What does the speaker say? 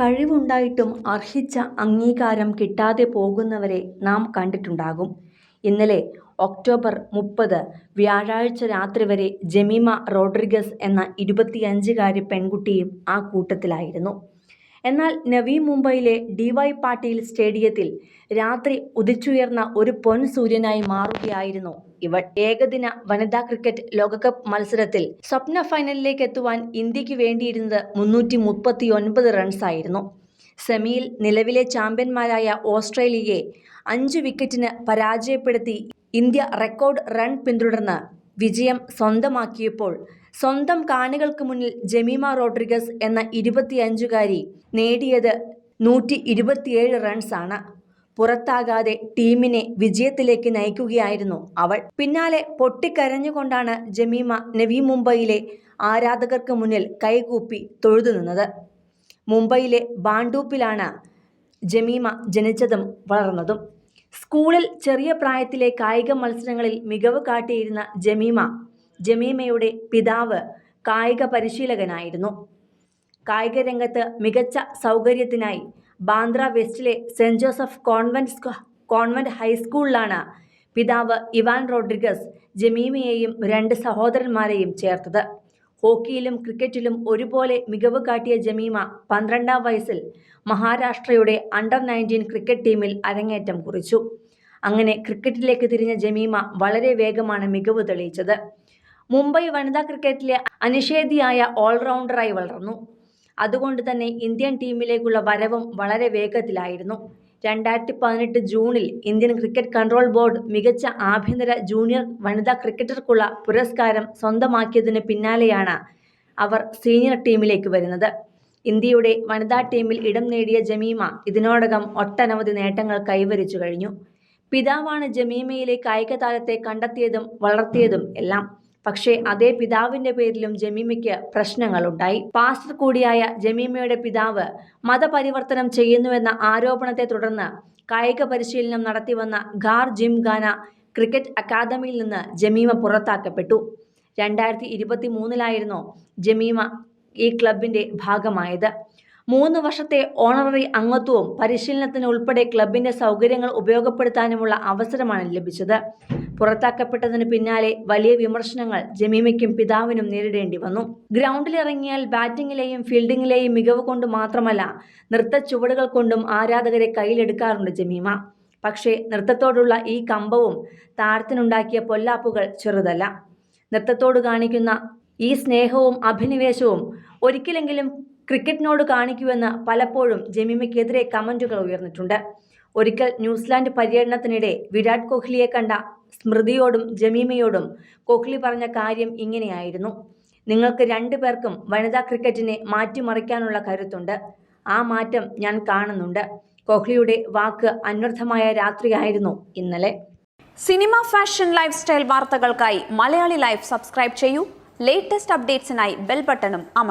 കഴിവുണ്ടായിട്ടും അർഹിച്ച അംഗീകാരം കിട്ടാതെ പോകുന്നവരെ നാം കണ്ടിട്ടുണ്ടാകും. ഇന്നലെ ഒക്ടോബർ മുപ്പത് വ്യാഴാഴ്ച രാത്രി വരെ ജമീമ റോഡ്രിഗസ് എന്ന ഇരുപത്തിയഞ്ചുകാരി പെൺകുട്ടിയും ആ കൂട്ടത്തിലായിരുന്നു. എന്നാൽ നവീ മുംബൈയിലെ ഡി. വൈ. പാട്ടീൽ സ്റ്റേഡിയത്തിൽ രാത്രി ഉദിച്ചുയർന്ന ഒരു പൊൻ സൂര്യനായി മാറുകയായിരുന്നു ഇവൾ. ഏകദിന വനിതാ ക്രിക്കറ്റ് ലോകകപ്പ് മത്സരത്തിൽ സ്വപ്ന ഫൈനലിലേക്ക് എത്തുവാൻ ഇന്ത്യയ്ക്ക് വേണ്ടിയിരുന്നത് മുന്നൂറ്റി മുപ്പത്തി ഒൻപത് റൺസായിരുന്നു. സെമിയിൽ നിലവിലെ ചാമ്പ്യന്മാരായ ഓസ്ട്രേലിയയെ അഞ്ച് വിക്കറ്റിന് പരാജയപ്പെടുത്തി ഇന്ത്യ റെക്കോർഡ് റൺ പിന്തുടർന്ന് വിജയം സ്വന്തമാക്കിയപ്പോൾ സ്വന്തം കാണികൾക്ക് മുന്നിൽ ജമീമ റോഡ്രിഗസ് എന്ന ഇരുപത്തിയഞ്ചുകാരി നേടിയത് നൂറ്റി ഇരുപത്തിയേഴ് റൺസാണ്. പുറത്താകാതെ ടീമിനെ വിജയത്തിലേക്ക് നയിക്കുകയായിരുന്നു അവൾ. പിന്നാലെ പൊട്ടിക്കരഞ്ഞുകൊണ്ടാണ് ജമീമ നവി മുംബൈയിലെ ആരാധകർക്ക് മുന്നിൽ കൈകൂപ്പി തൊഴുതു നിന്നത് മുംബൈയിലെ ബാണ്ടൂപ്പിലാണ് ജമീമ ജനിച്ചതും വളർന്നതും. സ്കൂളിൽ ചെറിയ പ്രായത്തിലെ കായിക മത്സരങ്ങളിൽ മികവ് കാട്ടിയിരുന്ന ജമീമ ജമീമയുടെ പിതാവ് കായിക പരിശീലകനായിരുന്നു. കായിക രംഗത്ത് മികച്ച സൗകര്യത്തിനായി ബാന്ദ്ര വെസ്റ്റിലെ സെന്റ് ജോസഫ് കോൺവെന്റ് കോൺവെന്റ് ഹൈസ്കൂളിലാണ് പിതാവ് ഇവാൻ റോഡ്രിഗസ് ജമീമയെയും രണ്ട് സഹോദരന്മാരെയും ചേർത്തത്. ഹോക്കിയിലും ക്രിക്കറ്റിലും ഒരുപോലെ മികവ് കാട്ടിയ ജമീമ പന്ത്രണ്ടാം വയസ്സിൽ മഹാരാഷ്ട്രയുടെ അണ്ടർ നയന്റീൻ ക്രിക്കറ്റ് ടീമിൽ അരങ്ങേറ്റം കുറിച്ചു. അങ്ങനെ ക്രിക്കറ്റിലേക്ക് തിരിഞ്ഞ ജമീമ വളരെ വേഗമാണ് മികവ് തെളിയിച്ചത്. മുംബൈ വനിതാ ക്രിക്കറ്റിലെ അനിഷേധ്യയായ ഓൾറൗണ്ടറായി വളർന്നു. അതുകൊണ്ട് തന്നെ ഇന്ത്യൻ ടീമിലേക്കുള്ള വരവും വളരെ വേഗത്തിലായിരുന്നു. രണ്ടായിരത്തി പതിനെട്ട് ജൂണിൽ ഇന്ത്യൻ ക്രിക്കറ്റ് കൺട്രോൾ ബോർഡ് മികച്ച ആഭ്യന്തര ജൂനിയർ വനിതാ ക്രിക്കറ്റർക്കുള്ള പുരസ്കാരം സ്വന്തമാക്കിയതിന് പിന്നാലെയാണ് അവർ സീനിയർ ടീമിലേക്ക് വരുന്നത്. ഇന്ത്യയുടെ വനിതാ ടീമിൽ ഇടം നേടിയ ജമീമ ഇതിനോടകം ഒട്ടനവധി നേട്ടങ്ങൾ കൈവരിച്ചു കഴിഞ്ഞു. പിതാവാണ് ജമീമയിലെ കായിക താരത്തെ കണ്ടെത്തിയതും വളർത്തിയതും എല്ലാം. പക്ഷേ അതേ പിതാവിന്റെ പേരിലും ജമീമയ്ക്ക് പ്രശ്നങ്ങളുണ്ടായി. പാസ്റ്റർ കൂടിയായ ജമീമയുടെ പിതാവ് മതപരിവർത്തനം ചെയ്യുന്നുവെന്ന ആരോപണത്തെ തുടർന്ന് കായിക പരിശീലനം നടത്തിവന്ന ഖാർ ജിം ഖാന ക്രിക്കറ്റ് അക്കാദമിയിൽ നിന്ന് ജമീമ പുറത്താക്കപ്പെട്ടു. രണ്ടായിരത്തി ഇരുപത്തി മൂന്നിലായിരുന്നു ജമീമ ഈ ക്ലബിന്റെ ഭാഗമായത്. മൂന്ന് വർഷത്തെ ഓണററി അംഗത്വവും പരിശീലനത്തിന് ഉൾപ്പെടെ ക്ലബിന്റെ സൗകര്യങ്ങൾ ഉപയോഗപ്പെടുത്താനുമുള്ള അവസരമാണ് ലഭിച്ചത്. പുറത്താക്കപ്പെട്ടതിനു പിന്നാലെ വലിയ വിമർശനങ്ങൾ ജമീമയ്ക്കും പിതാവിനും നേരിടേണ്ടി വന്നു. ഗ്രൗണ്ടിലിറങ്ങിയാൽ ബാറ്റിംഗിലെയും ഫീൽഡിംഗിലെയും മികവ് കൊണ്ട് മാത്രമല്ല നൃത്ത ചുവടുകൾ കൊണ്ടും ആരാധകരെ കയ്യിലെടുക്കാറുണ്ട് ജമീമ. പക്ഷേ നൃത്തത്തോടുള്ള ഈ കമ്പവും താരത്തിനുണ്ടാക്കിയ പൊല്ലാപ്പുകൾ ചെറുതല്ല. നൃത്തത്തോട് കാണിക്കുന്ന ഈ സ്നേഹവും അഭിനിവേശവും ഒരിക്കലെങ്കിലും ക്രിക്കറ്റിനോട് കാണിക്കുമെന്ന് പലപ്പോഴും ജമീമയ്ക്കെതിരെ കമന്റുകൾ ഉയർന്നിട്ടുണ്ട്. ഒരിക്കൽ ന്യൂസിലാൻഡ് പര്യടനത്തിനിടെ വിരാട് കോഹ്ലിയെ കണ്ട സ്മൃതിയോടും ജമീമയോടും കോഹ്ലി പറഞ്ഞ കാര്യം ഇങ്ങനെയായിരുന്നു. നിങ്ങൾക്ക് രണ്ടു പേർക്കും വനിതാ ക്രിക്കറ്റിനെ മാറ്റിമറിക്കാനുള്ള കരുത്തുണ്ട്. ആ മാറ്റം ഞാൻ കാണുന്നുണ്ട്. കോഹ്ലിയുടെ വാക്ക് അന്വർത്ഥമായ രാത്രിയായിരുന്നു ഇന്നലെ. സിനിമ ഫാഷൻ ലൈഫ് സ്റ്റൈൽ വാർത്തകൾക്കായി മലയാളി ലൈഫ് സബ്സ്ക്രൈബ് ചെയ്യൂ ലേറ്റസ്റ്റ് അപ്ഡേറ്റ്സിനായി ബെൽ ബട്ടണും അമർത്തുക